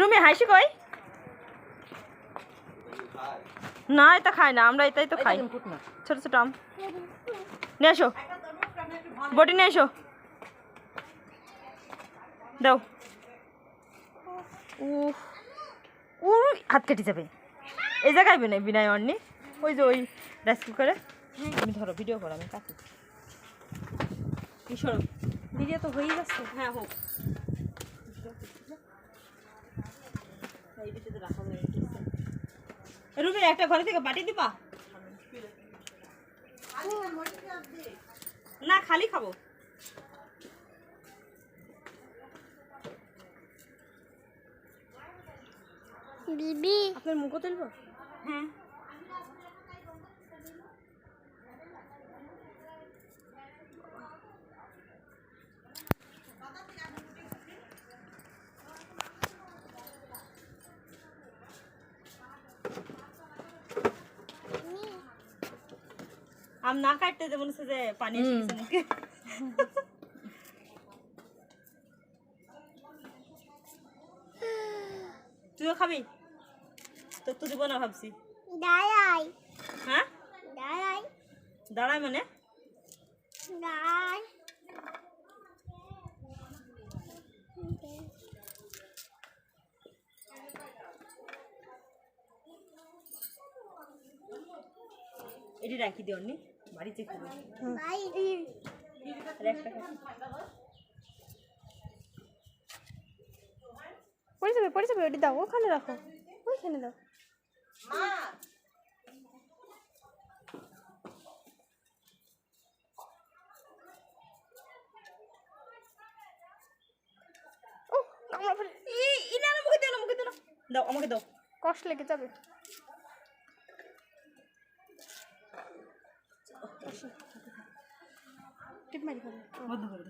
রুমি হাসি কই? না এটা খাই না আমরা এটাই তো খাই। ছোট ছোট আম। নিয়ে এসো। বটি নিয়ে এসো। দাও। উফ। উ হাত কেটে যাবে। এই জায়গায় বিনয় বিনয় অন্নি ওই যে ওই রাইস কুকারে তুমি ধরো ভিডিও করো আমি কাটি কি সরো? ভিডিও তো হয়েই যাচ্ছে। হ্যাঁ হোক। রুমি একটা ঘরে থেকে পাঠিয়ে দিবা? না খালি খাব। বিবি আপনার মুখও তুলবো? হ্যাঁ আম না কাটতে যে না যে পানি এসে গেছে নাকি? তুইও খাবি? তোর তো দিব না ভাবছি। দাঁড়াই। হ্যাঁ? দাঁড়াই। দাঁড়াই মানে? দাঁড়াই। এটি রাখি দিও নি বাড়িতে খাব পড়ে যাবে পড়ে যাবে ওটি দাও ওখানে রাখো ওইখানে দাও। দাও আমাকে দাও। কষ্ট লেগে যাবে। টিপ মারি বন্ধ করে